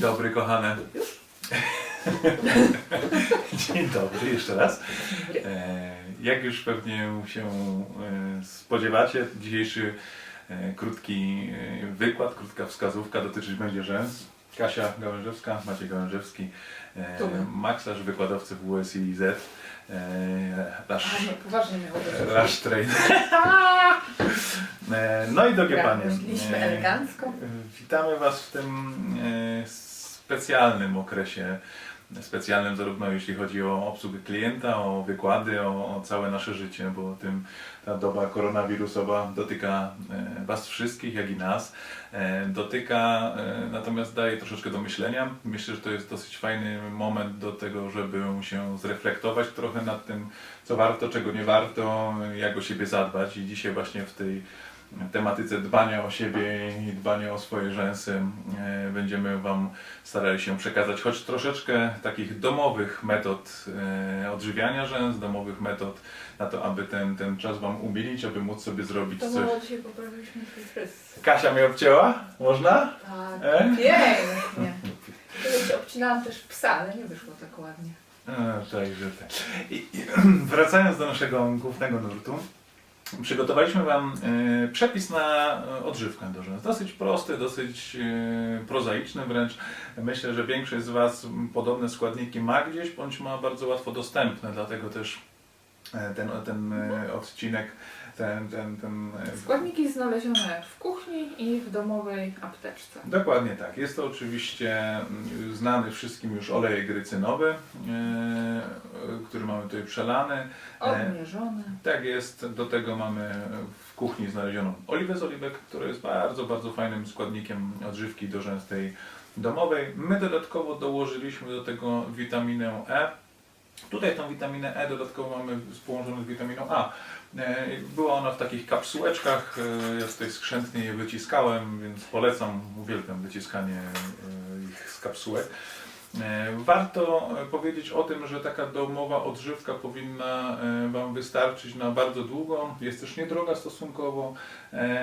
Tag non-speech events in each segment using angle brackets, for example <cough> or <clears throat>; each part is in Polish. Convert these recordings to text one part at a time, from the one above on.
dobry, kochane. <laughs> Dzień dobry, jeszcze raz. E, Jak już pewnie się e, spodziewacie, dzisiejszy e, krótki wykład, krótka wskazówka dotyczyć będzie rzęs. Kasia Gałężewska, Maciej Gałężewski, maksarz, wykładowcy w WSIZ, e, nasz A nie, poważnie miało być. Rush Train. <laughs> E, No i drogie panie. Myśleliśmy e, elegancko. Witamy Was w tym e, specjalnym okresie. Specjalnym zarówno jeśli chodzi o obsługę klienta, o wykłady, o, o całe nasze życie, bo tym ta doba koronawirusowa dotyka e, Was wszystkich, jak i nas. E, Dotyka, e, natomiast daje troszeczkę do myślenia. Myślę, że to jest dosyć fajny moment do tego, żeby się zreflektować trochę nad tym, co warto, czego nie warto, jak o siebie zadbać. I dzisiaj właśnie w tej tematyce dbania o siebie i dbania o swoje rzęsy e, będziemy Wam starali się przekazać choć troszeczkę takich domowych metod e, odżywiania rzęs, domowych metod na to, aby ten, ten czas Wam umilić, aby móc sobie zrobić To coś. było dzisiaj poprawiliśmy. Kasia mnie obcięła? Można? Tak, E? pięknie. Kiedyś obcinałam też psa, ale nie wyszło tak ładnie. A, Także tak. I, i, <clears throat> wracając do naszego głównego nurtu, przygotowaliśmy Wam e, przepis na e, odżywkę do. Dosyć prosty, dosyć e, prozaiczny wręcz. Myślę, że większość z Was podobne składniki ma gdzieś, bądź ma bardzo łatwo dostępne, dlatego też ten, ten e, odcinek, ten, ten, ten e, Składniki znalezione w kuchni i w domowej apteczce. Dokładnie tak. Jest to oczywiście mm, znany wszystkim już olej grycynowy, e, który mamy tutaj przelany. E, Odmierzone. Tak jest. Do tego mamy w kuchni znalezioną oliwę z oliwek, która jest bardzo, bardzo fajnym składnikiem odżywki do rzęs tej domowej. My dodatkowo dołożyliśmy do tego witaminę E. Tutaj tą witaminę E dodatkowo mamy połączoną z witaminą A. E, Była ona w takich kapsułeczkach, e, ja tutaj skrzętnie je wyciskałem, więc polecam, uwielbiam wyciskanie e, ich z kapsułek. E, Warto e, powiedzieć o tym, że taka domowa odżywka powinna e, Wam wystarczyć na bardzo długo. Jest też niedroga stosunkowo,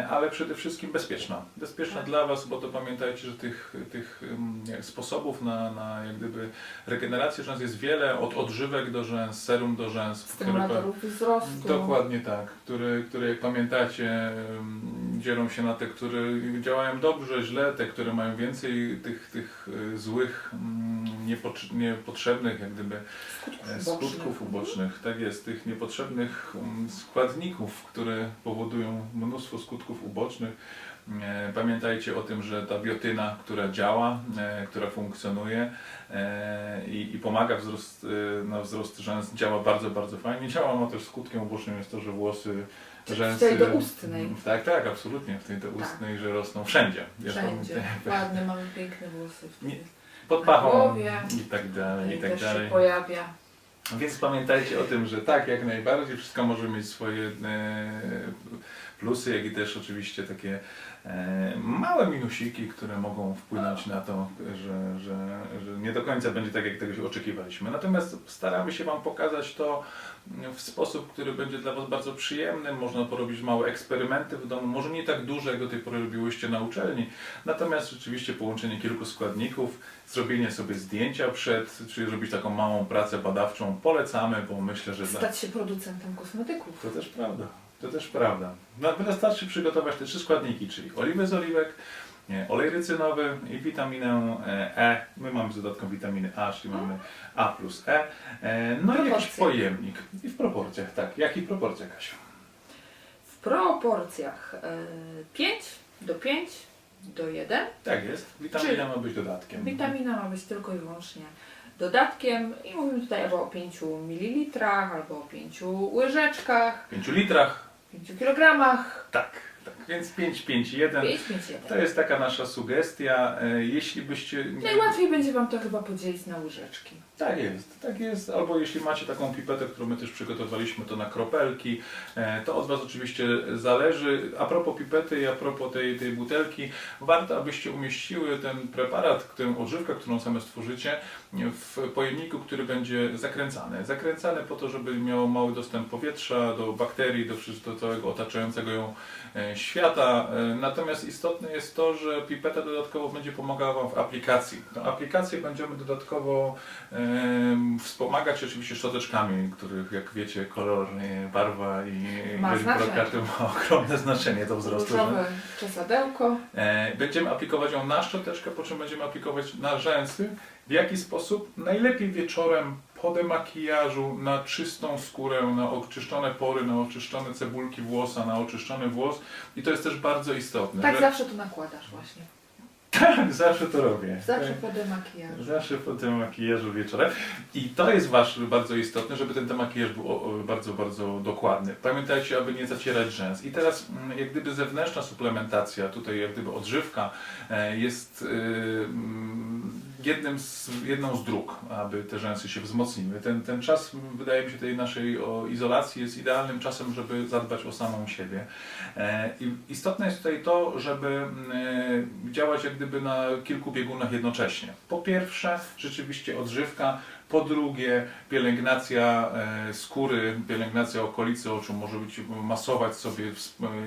ale przede wszystkim bezpieczna. Bezpieczna Tak. dla Was, bo to pamiętajcie, że tych, tych jak sposobów na, na jak gdyby regenerację rzęs jest wiele, od odżywek do rzęs, serum do rzęs. które- Stymulatorów wzrostu. Dokładnie tak, które, które jak pamiętacie em, dzielą się na te, które działają dobrze, źle, te, które mają więcej tych, tych y, złych, mm, niepotrze- niepotrzebnych jak gdyby e, Skutków skutków ubocznych. tak jest, tych niepotrzebnych mm, składników, które powodują mnóstwo skutków ubocznych. E, Pamiętajcie o tym, że ta biotyna, która działa, e, która funkcjonuje i, i pomaga wzrost, na wzrost rzęs, działa bardzo, bardzo fajnie. Działa, ma też skutkiem ubocznym jest to, że włosy Czy w rzęsy... tej doustnej. Tak, tak, absolutnie, w tej doustnej, że rosną wszędzie. Ja to- Wszędzie. <laughs> Ładne, mamy piękne włosy. Nie, Pod pachą głowie. i tak dalej, i tak dalej. się pojawia. Więc pamiętajcie o tym, że tak, jak najbardziej, wszystko może mieć swoje e, plusy, jak i też oczywiście takie e, małe minusiki, które mogą wpłynąć na to, że, że, że nie do końca będzie tak, jak tego się oczekiwaliśmy. Natomiast staramy się Wam pokazać to w sposób, który będzie dla Was bardzo przyjemny. Można porobić małe eksperymenty w domu, może nie tak duże, jak do tej pory robiłyście na uczelni, natomiast rzeczywiście połączenie kilku składników, zrobienie sobie zdjęcia przed, czyli zrobić taką małą pracę badawczą, polecamy, bo myślę, że dla... Stać się producentem kosmetyków. To też prawda. To też prawda. No, wystarczy przygotować te trzy składniki, czyli oliwę z oliwek, nie, olej rycynowy i witaminę E. My mamy z dodatką witaminy A, czyli mamy A plus E. E, No i jakiś Proporcje. pojemnik. I w proporcjach, tak. Jakich proporcjach, Kasiu? W proporcjach e, 5 do 5 do 1. Tak jest. Witamina ma być dodatkiem. Witamina ma być tylko i wyłącznie dodatkiem i mówimy tutaj albo o 5 ml, albo o 5 łyżeczkach, W 5 litrach. 5 kg. Tak, tak. Więc 5, 5, 1. 5, 5, 1. To jest taka nasza sugestia. E, Jeśli byście... Najłatwiej będzie Wam to chyba podzielić na łyżeczki. Tak jest, tak jest. Albo jeśli macie taką pipetę, którą my też przygotowaliśmy, to na kropelki. E, To od Was oczywiście zależy. A propos pipety i a propos tej, tej butelki, warto, abyście umieściły ten preparat, tę odżywkę, którą same stworzycie, w pojemniku, który będzie zakręcany. Zakręcany po to, żeby miał mały dostęp powietrza do bakterii, do wszystkiego całego otaczającego ją e, świata świata. E, Natomiast istotne jest to, że pipeta dodatkowo będzie pomagała Wam w aplikacji. Tę aplikację będziemy dodatkowo wspomagać oczywiście szczoteczkami, których jak wiecie kolor, e, barwa i brokatu ma ogromne znaczenie do wzrostu. Różowe czesadełko. E, Będziemy aplikować ją na szczoteczkę, po czym będziemy aplikować na rzęsy. W jaki sposób? Najlepiej wieczorem po demakijażu na czystą skórę, na oczyszczone pory, na oczyszczone cebulki włosa, na oczyszczony włos. I to jest też bardzo istotne. Tak że... zawsze tu nakładasz właśnie. tak, zawsze to robię. Zawsze po demakijażu. Zawsze po tym makijażu wieczorem. I to jest wasz bardzo istotne, żeby ten makijaż był bardzo, bardzo dokładny. Pamiętajcie, aby nie zacierać rzęs. I teraz mm, jak gdyby zewnętrzna suplementacja, tutaj jak gdyby odżywka e, jest y, mm, jednym z, jedną z dróg, aby te rzęsy się wzmocniły. Ten, ten czas, wydaje mi się, tej naszej izolacji jest idealnym czasem, żeby zadbać o samą siebie. E, I istotne jest tutaj to, żeby mm, działać jak gdyby na kilku biegunach jednocześnie. Po pierwsze, rzeczywiście odżywka. Po drugie, pielęgnacja e, skóry, pielęgnacja okolicy oczu może być masować sobie,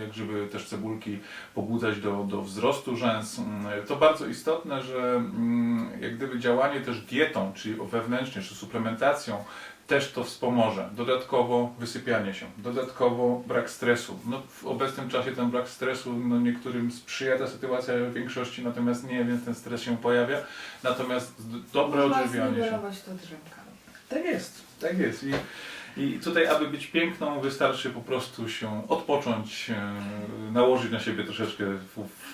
jak żeby też cebulki pobudzać do, do wzrostu rzęs. Mm, To bardzo istotne, że mm, jak gdyby działanie też dietą, czyli wewnętrznie, czy suplementacją też to wspomoże. Dodatkowo wysypianie się, dodatkowo brak stresu. No, w obecnym czasie ten brak stresu no, niektórym sprzyja ta sytuacja, w większości natomiast nie, więc ten stres się pojawia. Natomiast dobre Można odżywianie się. to drzemkami. Tak jest, tak jest. I, I tutaj, aby być piękną, wystarczy po prostu się odpocząć, e, nałożyć na siebie troszeczkę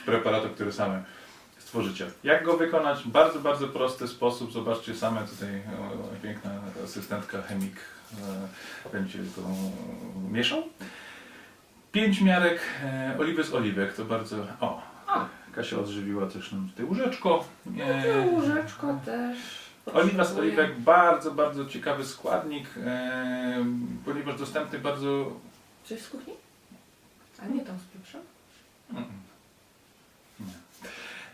preparatu, który same stworzycie. Jak go wykonać? Bardzo, bardzo prosty sposób. Zobaczcie same tutaj e, piękna asystentka chemik e, będzie to mieszał. Pięć miarek e, oliwy z oliwek, to bardzo... O. Kasia odżywiła też nam tutaj łóżeczko. E, To łóżeczko też. Oliwa z oliwek, bardzo, bardzo ciekawy składnik, e, ponieważ dostępny bardzo... Coś z kuchni? A nie tą z pieprzem? Mm,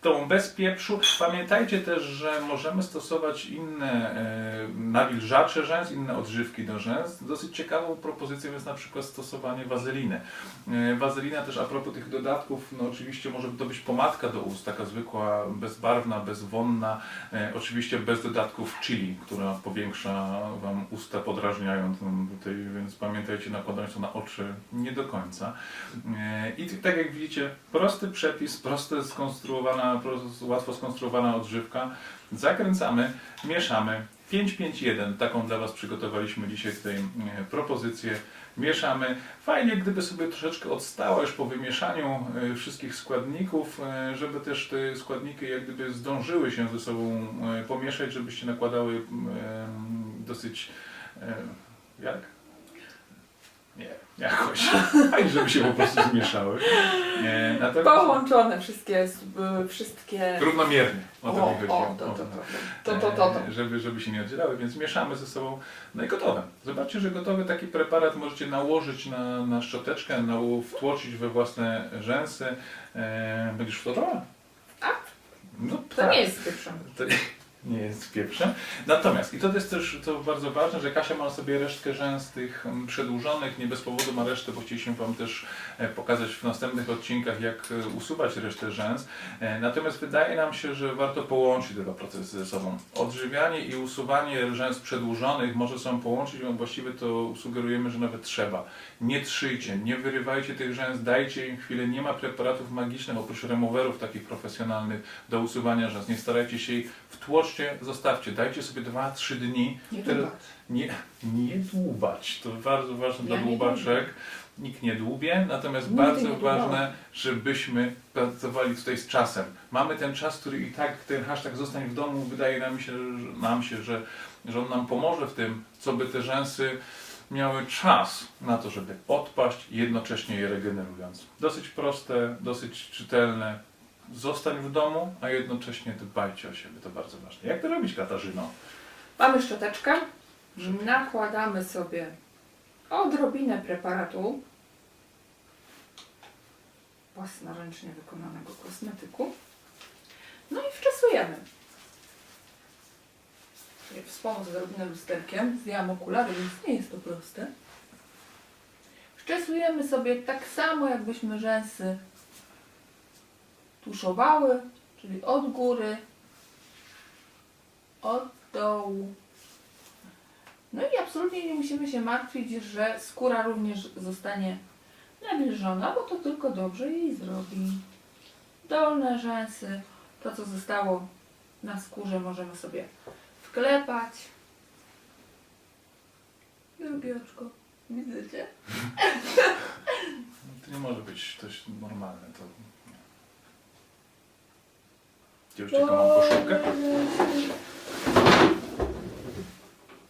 tą bez pieprzu. Pamiętajcie też, że możemy stosować inne e, nawilżacze rzęs, inne odżywki do rzęs. Dosyć ciekawą propozycją jest na przykład stosowanie wazeliny. E, wazelina też a propos tych dodatków, no oczywiście może to być pomadka do ust, taka zwykła, bezbarwna, bezwonna, e, oczywiście bez dodatków chili, która powiększa Wam usta podrażniając tutaj, więc pamiętajcie nakładając to na oczy nie do końca. I tak jak widzicie, prosty przepis, proste skonstruowana, pros- łatwo skonstruowana odżywka. Zakręcamy, mieszamy. 551, taką dla Was przygotowaliśmy dzisiaj tutaj e, propozycję. Mieszamy. Fajnie, gdyby sobie troszeczkę odstała już po wymieszaniu e, wszystkich składników, e, żeby też te składniki jak gdyby zdążyły się ze sobą e, pomieszać, żebyście nakładały m, em, dosyć jak? Nie, jakoś. Fajnie, <laughs> żeby się po prostu zmieszały. E, natomiast Połączone wszystkie, y, wszystkie... równomiernie. O to o, mi o, to, to, to, to, to, to, to. E, Żeby, żeby się nie oddzielały, więc mieszamy ze sobą. No i gotowe. Zobaczcie, że gotowy taki preparat możecie nałożyć na, na szczoteczkę, na, wtłoczyć we własne rzęsy. E, będziesz wtłoczona? A? No To tak. nie jest z pieprzem. To nie jest pieprzem. Natomiast, i to jest też to bardzo ważne, że Kasia ma sobie resztkę rzęs tych mm, przedłużonych, nie bez powodu ma resztę, bo chcieliśmy Wam też e, pokazać w następnych odcinkach, jak e, usuwać resztę rzęs. E, Natomiast wydaje nam się, że warto połączyć te dwa procesy ze sobą. Odżywianie i usuwanie rzęs przedłużonych może są połączyć, a właściwie to sugerujemy, że nawet trzeba. Nie trzyjcie, nie wyrywajcie tych rzęs, dajcie im chwilę. Nie ma preparatów magicznych oprócz remowerów takich profesjonalnych do usuwania rzęs. Nie starajcie się ich zostawcie, dajcie sobie 2-3 dni. Nie Teraz- dubać. Nie, nie dłubać. To bardzo ważne dla Ja nie dłubaczek. Nikt nie dłubie, natomiast Nigdy bardzo ważne, żebyśmy pracowali tutaj z czasem. Mamy ten czas, który i tak, ten hashtag zostań w domu, wydaje nam się, że, nam się że, że on nam pomoże w tym, co by te rzęsy miały czas na to, żeby odpaść, jednocześnie je regenerując. Dosyć proste, dosyć czytelne. Zostań w domu, a jednocześnie dbajcie o siebie, to bardzo ważne. Jak to robić, Katarzyno? Mamy szczoteczkę. Nakładamy sobie odrobinę preparatu własnoręcznie wykonanego kosmetyku. No i wczesujemy. Sobie Wspomóc odrobinę lusterkiem. Zdjęłam okulary, więc nie jest to proste. Wczesujemy sobie tak samo, jakbyśmy rzęsy tuszowały, czyli od góry, od dołu. No i absolutnie nie musimy się martwić, że skóra również zostanie nawilżona, bo to tylko dobrze jej zrobi. Dolne rzęsy, to co zostało na skórze możemy sobie wklepać. Drugie oczko. Widzę cię? <laughs> To nie może być coś normalne. To... Dziewczyna, mam koszulkę.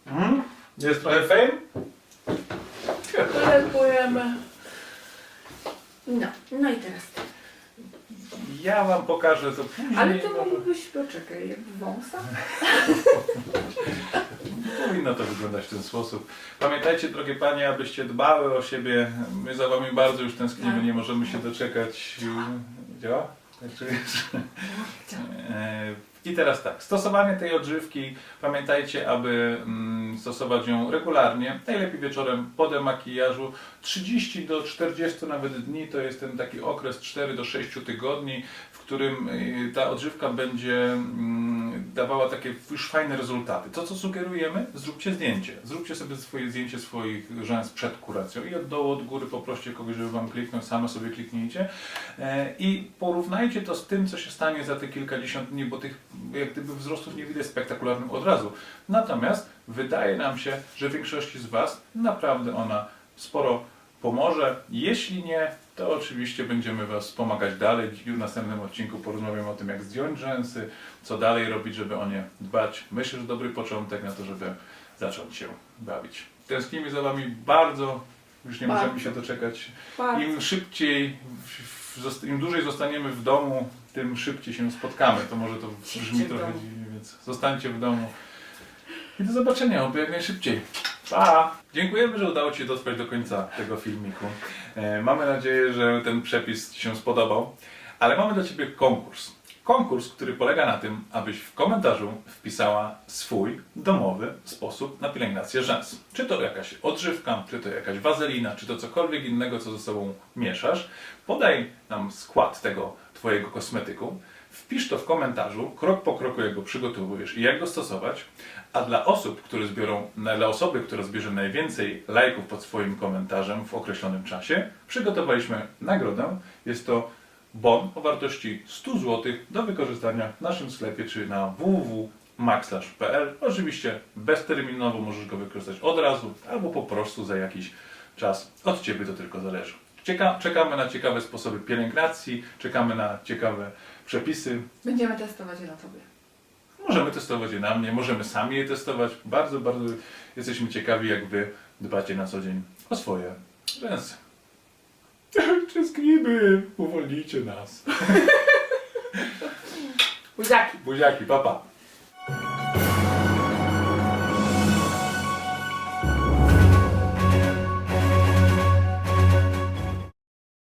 Mhm. Jest trochę fame? Klepujemy. No, no i teraz ty. Ja wam pokażę to później. Ale ty mógłbyś, poczekaj, jak wąsa? <laughs> Powinno to wyglądać w ten sposób. Pamiętajcie, drogie panie, abyście dbały o siebie. My za wami bardzo już tęsknimy, Tak. nie możemy się doczekać. Działa? Czujesz? E, I teraz tak, stosowanie tej odżywki, pamiętajcie, aby mm, stosować ją regularnie, najlepiej wieczorem po demakijażu. 30 do 40 nawet dni to jest ten taki okres 4 do 6 tygodni, w którym y, ta odżywka będzie mm, dawała takie już fajne rezultaty. To co sugerujemy? Zróbcie zdjęcie. Zróbcie sobie swoje zdjęcie swoich rzęs przed kuracją i od dołu, od góry poproście kogoś, żeby wam kliknął, same sobie kliknijcie E, i porównajcie to z tym, co się stanie za te kilkadziesiąt dni, bo tych jak gdyby wzrostów nie widać spektakularnych od razu. Natomiast wydaje nam się, że większości z Was naprawdę ona sporo pomoże. Jeśli nie, to oczywiście będziemy Was wspomagać dalej. W następnym odcinku porozmawiamy o tym, jak zdjąć rzęsy, co dalej robić, żeby o nie dbać. Myślę, że dobry początek na to, żeby zacząć się bawić. Tęsknimy za Wami bardzo. Już nie Bardzo. możemy się doczekać Bardzo. im szybciej, im dłużej zostaniemy w domu, tym szybciej się spotkamy. To może to brzmi trochę dziwnie, więc zostańcie w domu. I do zobaczenia, oby jak najszybciej. Pa! Dziękujemy, że udało Ci się dotrwać do końca tego filmiku. E, mamy nadzieję, że ten przepis Ci się spodobał, ale mamy dla Ciebie konkurs. Konkurs, który polega na tym, abyś w komentarzu wpisała swój domowy sposób na pielęgnację rzęs. Czy to jakaś odżywka, czy to jakaś wazelina, czy to cokolwiek innego, co ze sobą mieszasz. Podaj nam skład tego Twojego kosmetyku. Wpisz to w komentarzu, krok po kroku, jak go przygotowujesz i jak go stosować. A dla osób, które zbiorą, dla osoby, która zbierze najwięcej lajków pod swoim komentarzem w określonym czasie, przygotowaliśmy nagrodę. Jest to bon o wartości 100 zł do wykorzystania w naszym sklepie czy na www.maxlash.pl. Oczywiście bezterminowo możesz go wykorzystać od razu albo po prostu za jakiś czas. Od Ciebie to tylko zależy. Cieka- czekamy na ciekawe sposoby pielęgnacji, czekamy na ciekawe przepisy. Będziemy testować je na tobie. Możemy testować je na mnie, możemy sami je testować. Bardzo, bardzo jesteśmy ciekawi, jak Wy dbacie na co dzień o swoje rzęsy. Tęsknimy, uwolnijcie nas. <laughs> Buziaki. Buziaki, papa.